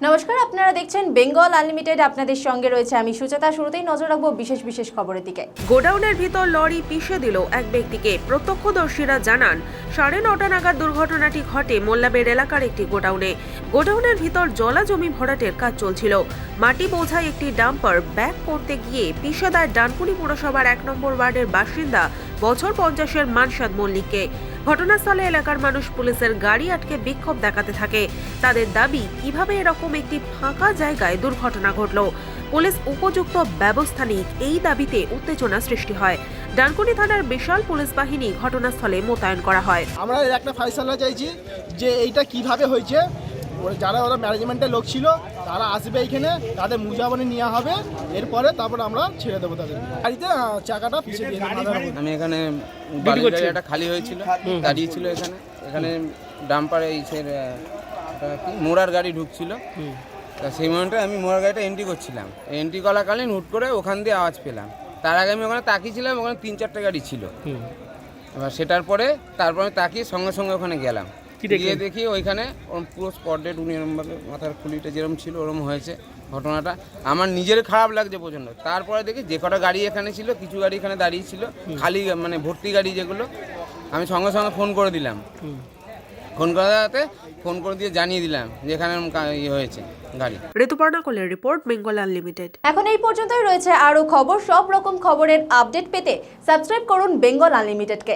নমস্কার, আপনারা দেখছেন বেঙ্গল আনলিমিটেড। আপনাদের সঙ্গে রয়েছে আমি সুচেতা শুরুতেই নজর রাখব বিশেষ বিশেষ খবরের দিকে। গোডাউনের ভিতর লরি পিষে দিল এক ব্যক্তিকে। প্রত্যক্ষদর্শীরা জানান সাড়ে নটা নাগাদ দুর্ঘটনাটি ঘটে মোল্লাবের এলাকার একটি গোডাউনে। গোডাউনের ভিতর জলা জমি ভরাটের কাজ চলছিল। মাটি বোঝায় একটি ডাম্পার ব্যাক করতে গিয়ে পিষে দেয় ডানকুনি পুরসভার এক নম্বর ওয়ার্ডের বাসিন্দা বছর পঞ্চাশের মানসাদ মল্লিককে। ঘটনাস্থলে এলাকার মানুষ পুলিশের গাড়ি আটকে বিক্ষোভ দেখাতে থাকে। তাদের দাবি, কীভাবে এরকম একটি ফাঁকা জায়গায় দুর্ঘটনা ঘটল? পুলিশ উপযুক্ত ব্যবস্থা নিক এই দাবিতে উত্তেজনা সৃষ্টি হয়। ডানকুনি থানার বিশাল পুলিশ বাহিনী ঘটনাস্থলে মোতায়েন করা হয়। আমরা এর একটা ফাইসালা চাইছি যে এইটা কীভাবে হয়েছে। যারা ওরা ম্যানেজমেন্টের লোক ছিল তারা আসবে এইখানে তাদের মুজাবানি নেওয়া হবে। এরপরে তারপর আমরা ছেড়ে দেবো তাদের। গাড়িতে চাকাটা পিছিয়ে দিয়ে দেবো। আমি এখানে একটা খালি হয়েছিল দাঁড়িয়ে ছিল এখানে। এখানে ডাম্পারে কি মোড়ার গাড়ি ঢুকছিল। তা সেই মোমেন্টে আমি মোড়ার গাড়িটা এন্ট্রি করছিলাম। এন্ট্রি করাকালীন হুট করে ওখান দিয়ে আওয়াজ পেলাম। তার আগে আমি ওখানে তাকিয়েছিলাম ওখানে তিন চারটে গাড়ি ছিল। এবার সেটার পরে তারপর আমি তাকিয়ে সঙ্গে সঙ্গে ওখানে গেলাম। গিয়ে দেখি ওইখানে ওরম পুরো স্পট ডেট উনি এরমভাবে মাথার খুলিটা যেরকম ছিল ওরম হয়েছে ঘটনাটা। আমার নিজের খারাপ লাগছে প্রচণ্ড। তারপরে দেখি যে কটা গাড়ি এখানে ছিল কিছু গাড়ি এখানে দাঁড়িয়ে ছিল। খালি মানে ভর্তি গাড়ি যেগুলো। আমি সঙ্গে সঙ্গে ফোন করে দিলাম। ফোন করে দাঁড়াতে ফোন করে দিয়ে জানিয়ে দিলাম যেখানে ইয়ে হয়েছে গাড়ি। ঋতুপর্ণা কোলের রিপোর্ট বেঙ্গল আনলিমিটেড। এখন এই পর্যন্তই রয়েছে আরও খবর সব রকম খবরের আপডেট পেতে সাবস্ক্রাইব করুন বেঙ্গল আনলিমিটেডকে।